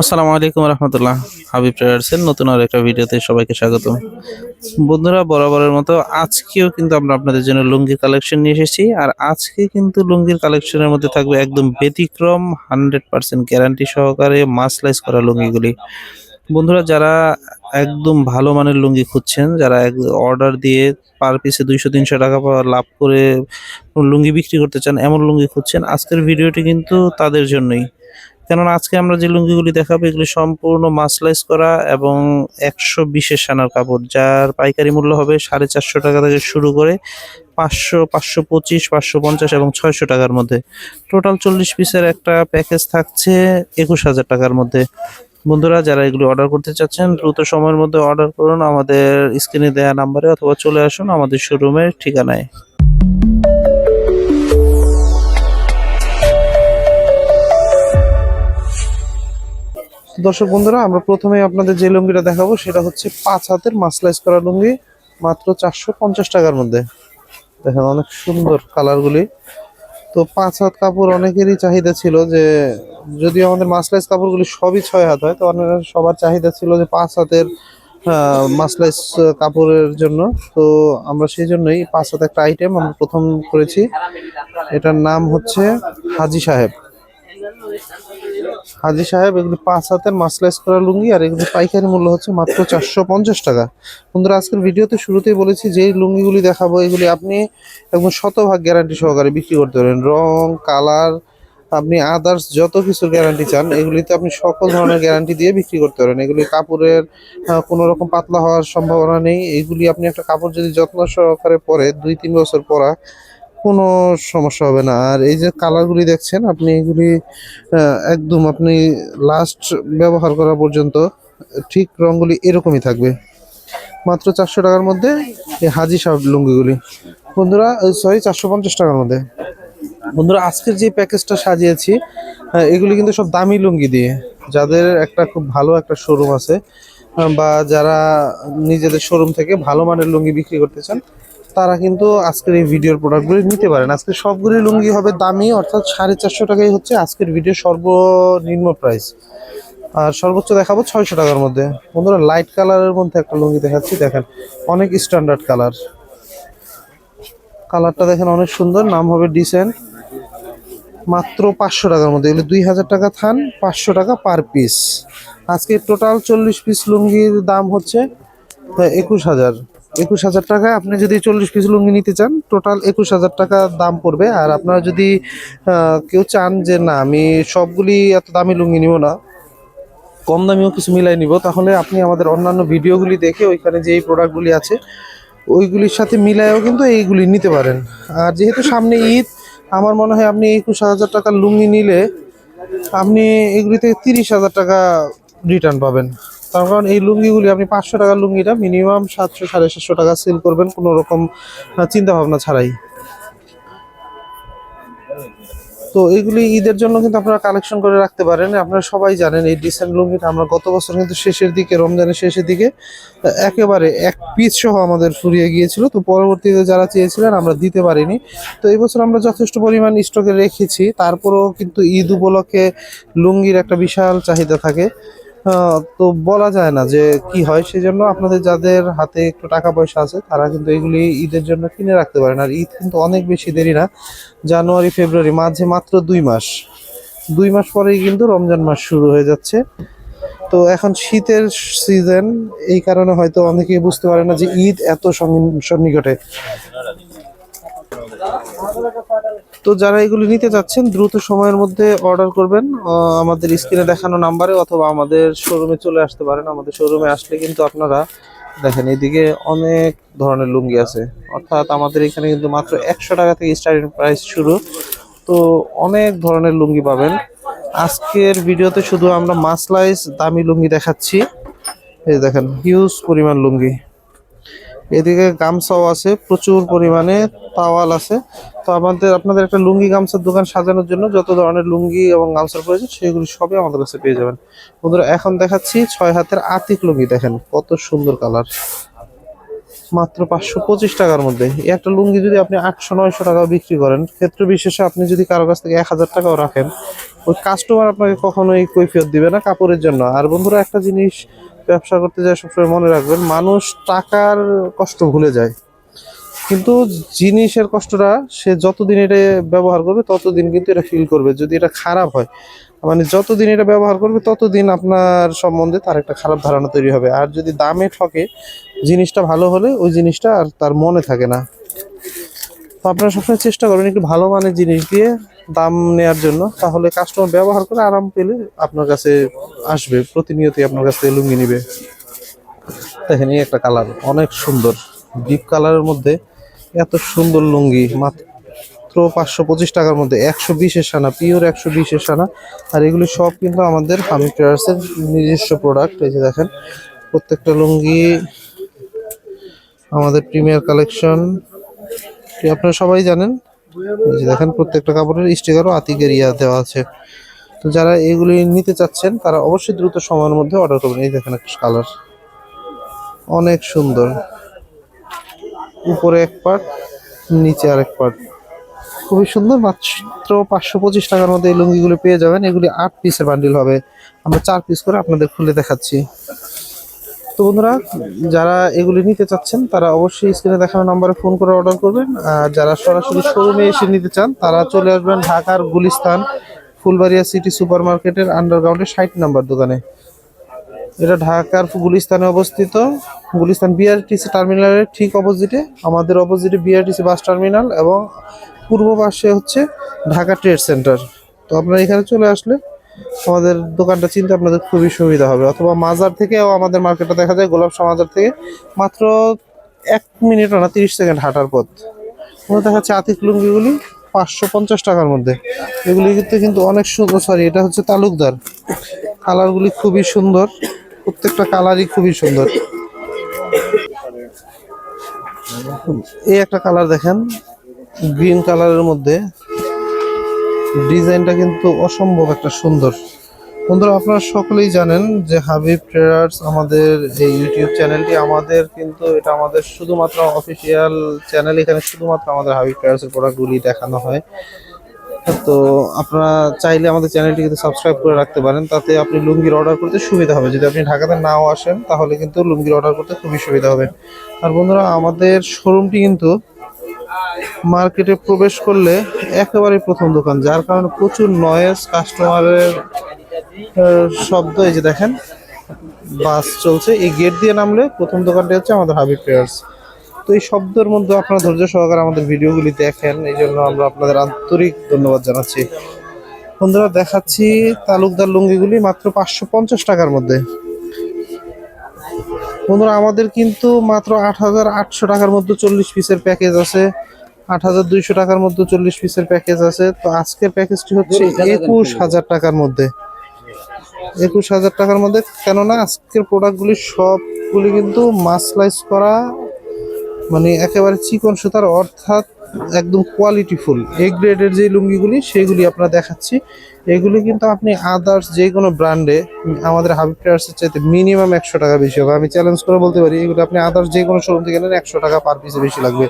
আসসালামু আলাইকুম রহমতুল্লাহ। হাবিব ট্রেডার্সের নতুন আর একটা ভিডিওতে সবাইকে স্বাগত বন্ধুরা, বরাবরের মতো আজকেও কিন্তু আমরা আপনাদের জন্য লুঙ্গির কালেকশন নিয়ে এসেছি। আর আজকে কিন্তু লুঙ্গির কালেকশনের মধ্যে থাকবে একদম ব্যতিক্রম, হান্ড্রেড পার্সেন্ট গ্যারান্টি সহকারে মাসলাইজ করা লুঙ্গিগুলি। বন্ধুরা, যারা একদম ভালো মানের লুঙ্গি খুঁজছেন, যারা এক অর্ডার দিয়ে পার পিসে দুইশো, তিনশো টাকা লাভ করে লুঙ্গি বিক্রি করতে চান, এমন লুঙ্গি খুঁজছেন, আজকের ভিডিওটি কিন্তু তাদের জন্যই। কেননা আজকে আমরা যে লুঙ্গিগুলি দেখাবো, এগুলি সম্পূর্ণ মাসলাইজ করা এবং একশো বিশের সানার কাপড়, যার পাইকারি মূল্য হবে সাড়ে চারশো টাকা থেকে শুরু করে পাঁচশো পাঁচশো পঁচিশ, পাঁচশো পঞ্চাশ এবং ছয়শো টাকার মধ্যে। টোটাল চল্লিশ পিসের একটা প্যাকেজ থাকছে একুশ হাজার টাকার মধ্যে। বন্ধুরা, যারা এগুলি অর্ডার করতে চাচ্ছেন, দ্রুত সময়ের মধ্যে অর্ডার করুন আমাদের স্ক্রিনে দেওয়া নাম্বারে অথবা চলে আসুন আমাদের শোরুমের ঠিকানায়। দর্শক বন্ধুরা, আমরা প্রথমে আপনাদের যে লুঙ্গিটা দেখাবো, সেটা হচ্ছে পাঁচ হাতের মাসলাইজ করা লুঙ্গি, মাত্র চারশো পঞ্চাশ টাকার মধ্যে। দেখেন অনেক সুন্দর কালারগুলি। তো পাঁচ হাত কাপড় অনেকেরই চাহিদা ছিল যে, যদিও আমাদের মাসলাইজ কাপড়গুলি সবই ছয় হাত হয়, তো সবার চাহিদা ছিল যে পাঁচ হাতের মাসলাইজ কাপড়ের জন্য। তো আমরা সেই জন্যই পাঁচ হাত একটা আইটেম আমরা প্রথম করেছি। এটার নাম হচ্ছে হাজি সাহেব। হাজি সাহেব, এগুলি পাঁচ হাতের মাসলাইজ করা লুঙ্গি আর এগুলি পাইকারি মূল্য হচ্ছে মাত্র চারশো পঞ্চাশ টাকা। বন্ধুরা, আজকের ভিডিওতে শুরুতেই বলেছি যে লুঙ্গিগুলি দেখাবো, এগুলি আপনি একদম শতভাগ গ্যারান্টি সহকারে বিক্রি করতে পারেন। রং কালার আপনি আদার্স যত কিছুর গ্যারান্টি চান, এগুলিতে আপনি সকল ধরনের গ্যারান্টি দিয়ে বিক্রি করতে পারেন। এগুলি কাপড়ের কোনো রকম পাতলা হওয়ার সম্ভাবনা নেই। এগুলি আপনি একটা কাপড় যদি যত্ন সহকারে পরে, দুই তিন বছর পরা কোনো সমস্যা হবে না। আর এই যে কালারগুলি দেখছেন, আপনি এগুলি একদম আপনি লাস্ট ব্যবহার করা পর্যন্ত ঠিক রঙগুলি এরকমই থাকবে। মাত্র চারশো টাকার মধ্যে এই হাজি সাহেব লুঙ্গিগুলি। বন্ধুরা সরি চারশো পঞ্চাশ টাকার মধ্যে। বন্ধুরা, আজকের যে প্যাকেজটা সাজিয়েছি এগুলি কিন্তু সব দামি লুঙ্গি দিয়ে। যাদের একটা খুব ভালো একটা শোরুম আছে বা যারা নিজেদের শোরুম থেকে ভালো মানের লুঙ্গি বিক্রি করতে চান তারা কিন্তু আজকের এই ভিডিওর প্রোডাক্টগুলি নিতে পারেন। আজকে সবগুলি লুঙ্গি হবে দামি, অর্থাৎ সাড়ে চারশো টাকাই হচ্ছে আজকের ভিডিও সর্বনিম্ন প্রাইস আর সর্বোচ্চ দেখাবো ছয়শো টাকার মধ্যে। বন্ধুরা লাইট কালারের মধ্যে একটা লুঙ্গি দেখাচ্ছি, দেখেন। অনেক স্ট্যান্ডার্ড কালার কালারটা দেখেন অনেক সুন্দর, নাম হবে ডিসেন্ট মাত্র পাঁচশো টাকার মধ্যে। এগুলো দুই হাজার টাকা থান, পাঁচশো টাকা পার পিস আজকে টোটাল চল্লিশ পিস লুঙ্গির দাম হচ্ছে একুশ হাজার। একুশ হাজার টাকা আপনি যদি চল্লিশ পিস লুঙ্গি নিতে চান টোটাল একুশ হাজার টাকা দাম পড়বে। আর আপনারা যদি কেউ চান যে না, আমি সবগুলি এত দামি লুঙ্গি নিব না, কম দামিও কিছু মিলাই নিব, তাহলে আপনি আমাদের অন্যান্য ভিডিওগুলি দেখে ওইখানে যে এই প্রোডাক্টগুলি আছে, ওইগুলির সাথে মিলায়েও কিন্তু এইগুলি নিতে পারেন। আর যেহেতু সামনে ঈদ, আমার মনে হয় আপনি একুশ হাজার টাকার লুঙ্গি নিলে আপনি এগুলিতে তিরিশ হাজার টাকা রিটার্ন পাবেন। কারণ এই লুঙ্গিগুলি আপনি পাঁচশো টাকার লুঙ্গিটা মিনিমাম সাতশো, সাড়ে সাতশো টাকা সেল করবেন, কোনো রকম চিন্তা ভাবনা ছাড়াই। তো এইগুলি ঈদের জন্য কিন্তু আপনারা কালেকশন করে রাখতে পারেন। আপনারা সবাই জানেন এই ডিসেন্ট লুঙ্গিটা আমরা গত বছর কিন্তু শেষের দিকে, রমজানের শেষের দিকে একেবারে এক পিস সহ আমাদের ফুরিয়ে গিয়েছিল। তো পরবর্তীতে যারা চেয়েছিলেন, আমরা দিতে পারিনি। তো এই বছর আমরা যথেষ্ট পরিমাণ স্টকে রেখেছি। তারপরেও কিন্তু ঈদ উপলক্ষে লুঙ্গির একটা বিশাল চাহিদা থাকে। তো বলা যায় না যে কি হয় সেজন্য আপনাদের যাদের হাতে একটু টাকা পয়সা আছে, তারা কিন্তু এগুলি ঈদের জন্য কিনে রাখতে পারেন। আর ঈদ কিন্তু অনেক বেশি দেরি না, জানুয়ারি, ফেব্রুয়ারি, মাঝে মাত্র দুই মাস। দুই মাস পরেই কিন্তু রমজান মাস শুরু হয়ে যাচ্ছে। তো এখন শীতের সিজন এই কারণে হয়তো অনেকেই বুঝতে পারে না যে ঈদ এত সন্নি- সন্নিকটে। তো যারা এগুলি নিতে চাচ্ছেন দ্রুত সময়ের মধ্যে অর্ডার করবেন। আমাদের স্ক্রিনে দেখানো নাম্বারে অথবা আমাদের শোরুমে চলে আসতে পারেন। আমাদের শোরুমে আসলে কিন্তু আপনারা দেখেন, এদিকে অনেক ধরনের লুঙ্গি আছে। অর্থাৎ আমাদের এখানে কিন্তু মাত্র একশো টাকা থেকে স্টার্টিং প্রাইস শুরু। তো অনেক ধরনের লুঙ্গি পাবেন। আজকের ভিডিওতে শুধু আমরা মাসলাইজ দামি লুঙ্গি দেখাচ্ছি। এই দেখেন হিউজ পরিমাণ লুঙ্গি। এদিকে গামছাও আছে, প্রচুর পরিমাণে তাওয়াল আছে। তো আমাদের, আপনাদের একটা লুঙ্গি গামছার দোকান সাজানোর জন্য যত ধরনের লুঙ্গি এবং গামছার প্রয়োজন, সেগুলি সবই আমাদের কাছে পেয়ে যাবেন। বন্ধুরা, এখন দেখাচ্ছি ছয় হাতের আতিক লুঙ্গি, দেখেন কত সুন্দর কালার। মাত্র পাঁচশো পঁচিশ টাকার মধ্যে। একটা লুঙ্গি যদি আপনি আটশো, নয়শো টাকা বিক্রি করেন, ক্ষেত্র বিশেষে আপনি যদি কারও কাছ থেকে এক হাজার টাকাও রাখেন, ওই কাস্টমার আপনাকে কখনোই কৈফিয়ত দিবে না কাপড়ের জন্য। আর বন্ধুরা, একটা জিনিস ব্যবসা করতে যায় সবসময় মনে রাখবেন, মানুষ টাকার কষ্ট ভুলে যায়। কিন্তু জিনিসের কষ্টটা সে যতদিন এটা ব্যবহার করবে, ততদিন কিন্তু এটা ফিল করবে। যদি এটা খারাপ হয় মানে যতদিন এটা ব্যবহার করবে, ততদিন আপনার সম্বন্ধে তার একটা খারাপ ধারণা তৈরি হবে। আর যদি দামে ঠকে, জিনিসটা ভালো হলে ওই জিনিসটা আর তার মনে থাকে না। আপনারা সবসময় চেষ্টা করবেন একটু ভালো মানের জিনিস দিয়ে দাম নেওয়ার জন্য। তাহলে কাস্টমার ব্যবহার করে আরাম পেলে আপনার কাছে আসবে, প্রতিনিয়তই আপনার কাছ থেকে লুঙ্গি নিবে। দেখেন এই একটা কালার অনেক সুন্দর। ডিপ কালারের মধ্যে এত সুন্দর লুঙ্গি, মাত্র পাঁচশো পঁচিশ টাকার মধ্যে। একশো বিশের সানা পিওর একশো বিশের সানা। আর এগুলি সব কিন্তু আমাদের হামি ট্রেডার্সের নিজস্ব প্রোডাক্ট এই যে দেখেন, প্রত্যেকটা লুঙ্গি আমাদের প্রিমিয়ার কালেকশন আপনারা সবাই জানেন দেখেন প্রত্যেকটা কাপড়ের স্টিকারও আতিকের ইয়া দেওয়া আছে। তো যারা এগুলি নিতে চাচ্ছেন, তারা অবশ্যই দ্রুত সময়ের মধ্যে অর্ডার করবেন। এই দেখেন একটা কালার অনেক সুন্দর। উপরে এক পার্ট নিচে আরেক পার্ট খুবই সুন্দর, মাত্র পাঁচশো পঁচিশ টাকার মধ্যে এই লুঙ্গিগুলো পেয়ে যাবেন। এগুলি আট পিসের বান্ডিল হবে। আমরা চার পিস করে আপনাদের খুলে দেখাচ্ছি। তো বন্ধুরা, যারা এগুলি নিতে চাচ্ছেন, তারা অবশ্যই স্ক্রিনে দেখানো নাম্বারে ফোন করে অর্ডার করবেন। আর যারা সরাসরি শোরুমে এসে নিতে চান, তারা চলে আসবেন ঢাকার গুলিস্তান, ফুলবাড়িয়া সিটি সুপার মার্কেটের আন্ডারগ্রাউন্ডে ষাট নাম্বার দোকানে। এটা ঢাকার গুলিস্তানে অবস্থিত। গুলিস্তান বিআরটিসি টার্মিনালের ঠিক অপোজিটে আমাদের অপোজিটে বিআরটিসি বাস টার্মিনাল এবং পূর্ব পাশে হচ্ছে ঢাকা ট্রেড সেন্টার তো আপনারা এখানে চলে আসলে আমাদের দোকানটা চিনতে আপনাদের খুবই সুবিধা হবে। অথবা মাজার থেকেও আমাদের মার্কেটটা দেখা যায় গোলাপশা মাজার থেকে মাত্র এক মিনিট না, তিরিশ সেকেন্ড হাঁটার পথ। ওখানে দেখা যাচ্ছে আতিক লুঙ্গিগুলি পাঁচশো পঞ্চাশ টাকার মধ্যে। এগুলি কিন্তু কিন্তু অনেক সুন্দর সরি এটা হচ্ছে তালুকদার। কালারগুলি খুবই সুন্দর, প্রত্যেকটা কালারই খুবই সুন্দর। এই একটা কালার দেখেন, গ্রিন কালারের মধ্যে। ডিজাইনটা কিন্তু অসম্ভব একটা সুন্দর। বন্ধুরা, আপনারা সকলেই জানেন যে হাবিব ট্রেডার্স আমাদের এই ইউটিউব চ্যানেলটি আমাদের কিন্তু এটা আমাদের শুধুমাত্র অফিসিয়াল চ্যানেল। এখানে শুধুমাত্র আমাদের হাবিব ট্রেডার্সের প্রোডাক্টগুলি দেখানো হয়। তো আপনারা চাইলে আমাদের চ্যানেলটি কিন্তু সাবস্ক্রাইব করে রাখতে পারেন। তাতে আপনি লুঙ্গির অর্ডার করতে সুবিধা হবে। যদি আপনি ঢাকাতে নাও আসেন, তাহলে কিন্তু লুঙ্গির অর্ডার করতে খুবই সুবিধা হবে। আর বন্ধুরা, আমাদের শোরুমটি কিন্তু মার্কেটে প্রবেশ করলে একেবারে প্রথম দোকান, যার কারণে প্রচুর নয়েজ কাস্টমারের শব্দ, এই যে দেখেন বাস চলছে। এই গেট দিয়ে নামলে প্রথম দোকানটি হচ্ছে আমাদের হাবি ট্রেয়ার্স তো এই শব্দের মধ্যে আপনারা ধৈর্য সহকারে আমাদের ভিডিওগুলি দেখেন, এই জন্য আমরা আপনাদের আন্তরিক ধন্যবাদ জানাচ্ছি। বন্ধুরা, দেখাচ্ছি তালুকদার লুঙ্গিগুলি মাত্র পাঁচশো পঞ্চাশ টাকার মধ্যে। বন্ধুরা আমাদের কিন্তু মাত্র আট হাজার আটশো টাকার মধ্যে চল্লিশ পিসের প্যাকেজ আছে। আট হাজার দুইশো টাকার মধ্যে চল্লিশ পিসের প্যাকেজ আছে। তো আজকের প্যাকেজটি হচ্ছে একুশ হাজার টাকার মধ্যে। একুশ হাজার টাকার মধ্যে কেননা আজকের প্রোডাক্টগুলি সবগুলি কিন্তু মাসলাইজ করা মানে একেবারে চিকন সুতার অর্থাৎ একদম কোয়ালিটিফুল এ গ্রেডের যে লুঙ্গিগুলি, সেগুলি আপনারা দেখাচ্ছি। এগুলি কিন্তু আপনি আদার্স যে কোনো ব্র্যান্ডে আমাদের হাবিব ট্রেডার্সের চাইতে মিনিমাম একশো টাকা বেশি হবে। আমি চ্যালেঞ্জ করে বলতে পারি, এগুলো আপনি আদার্স যে কোনো শোরুম থেকে নেন, একশো টাকা পার পিসে বেশি লাগবে।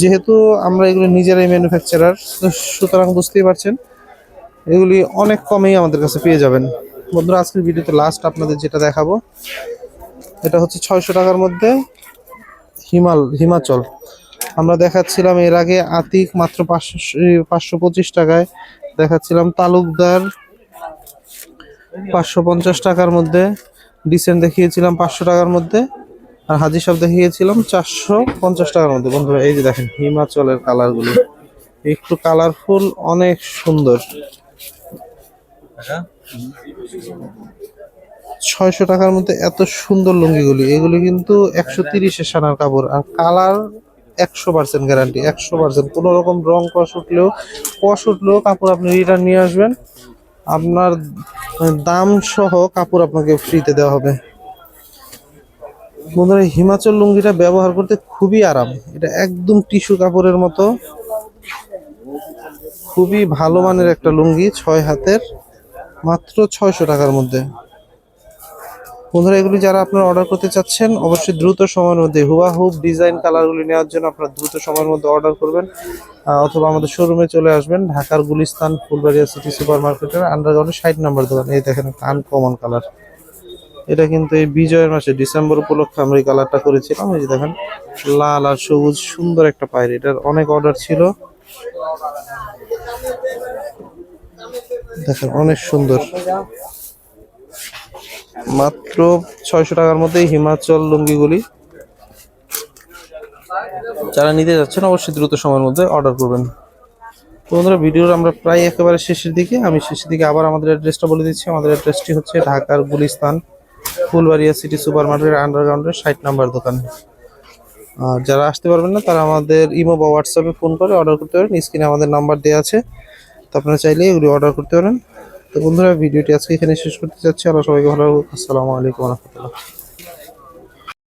যেহেতু আমরা এগুলো নিজেরাই ম্যানুফ্যাকচারার সুতরাং বুঝতেই পারছেন, এগুলি অনেক কমেই আমাদের কাছে পেয়ে যাবেন। বন্ধুরা, আজকের ভিডিওতে লাস্ট আপনাদের যেটা দেখাবো, এটা হচ্ছে ছয়শো টাকার মধ্যে হিমাল, হিমাচল। আমরা দেখাচ্ছিলাম এর আগে আতিক মাত্র পাঁচশো পাঁচশো পঁচিশ টাকায়। দেখাচ্ছিলাম তালুকদার পাঁচশো পঞ্চাশ টাকার মধ্যে। ডিসেন্ট দেখিয়েছিলাম পাঁচশো টাকার মধ্যে। আর হাজি সাহেব দেখিয়েছিলাম চারশো পঞ্চাশ টাকার মধ্যে। বন্ধুরা, এই যে দেখেন হিমাচলের কালারগুলি। একটু কালারফুল, অনেক সুন্দর। ছয়শো টাকার মধ্যে এত সুন্দর লুঙ্গিগুলি। এগুলি কিন্তু একশো তিরিশের সানার কাপড়। আর কালার একশো পার্সেন্ট গ্যারান্টি একশো পার্সেন্ট কোনো রকম রং কষ উঠলেও কষ উঠলেও কাপড় আপনি রিটার্ন নিয়ে আসবেন। আপনার দাম সহ কাপড় আপনাকে ফ্রিতে দেওয়া হবে। বন্ধুরা, হিমাচল লুঙ্গিটা ব্যবহার করতে খুবই আরাম। এটা একদম টিস্যু কাপড়ের মতো। খুবই ভালো মানের একটা লুঙ্গি, ছয় হাতের, মাত্র ছয়শো টাকার মধ্যে। বন্ধুরা, এগুলি যারা আপনারা অর্ডার করতে চাচ্ছেন, অবশ্যই দ্রুত সময়ের মধ্যে হুয়া হুবাহুব ডিজাইন কালারগুলি নেওয়ার জন্য আপনারা দ্রুত সময়ের মধ্যে অর্ডার করবেন। অথবা আমাদের শোরুমে চলে আসবেন, ঢাকার গুলিস্তান ফুলবাড়িয়া সিটি সুপার মার্কেটের আন্ডারগ্রাউন্ডে ষাট নাম্বার দোকান। এই দেখেন, একটা আনকমন কালার এটা কিন্তু এই বিজয়ের মাসে, ডিসেম্বর উপলক্ষে আমরা এই কালারটা করেছিলাম। এই যে দেখেন, লাল আর সবুজ, সুন্দর একটা পায়রি। এটার অনেক অর্ডার ছিল। দেখেন, অনেক সুন্দর। মাত্র ছয়শো টাকার মধ্যে হিমাচল লুঙ্গিগুলি যারা নিতে যাচ্ছেন অবশ্যই দ্রুত সময়ের মধ্যে অর্ডার করবেন। তো বন্ধুরা, ভিডিওর আমরা প্রায় একেবারে শেষের দিকে। আমি শেষের দিকে আবার আমাদের অ্যাড্রেসটা বলে দিচ্ছি। আমাদের অ্যাড্রেসটি হচ্ছে ঢাকার গুলিস্তান, ফুলবাড়িয়া সিটি সুপার মার্কেটের আন্ডারগ্রাউন্ডের ষাট নাম্বার দোকান। আর যারা আসতে পারবেন না, তারা আমাদের ইমো বা হোয়াটসঅ্যাপে ফোন করে অর্ডার করতে পারেন। স্ক্রিনে আমাদের নাম্বার দেওয়া আছে। তো আপনারা চাইলে এগুলি অর্ডার করতে পারেন। তো বন্ধুরা ভিডিওটি আজকে এখানে শেষ করতে চাচ্ছি আমরা সবাইকে ভালো। আসসালামু আলাইকুম রহমতুল্লাহ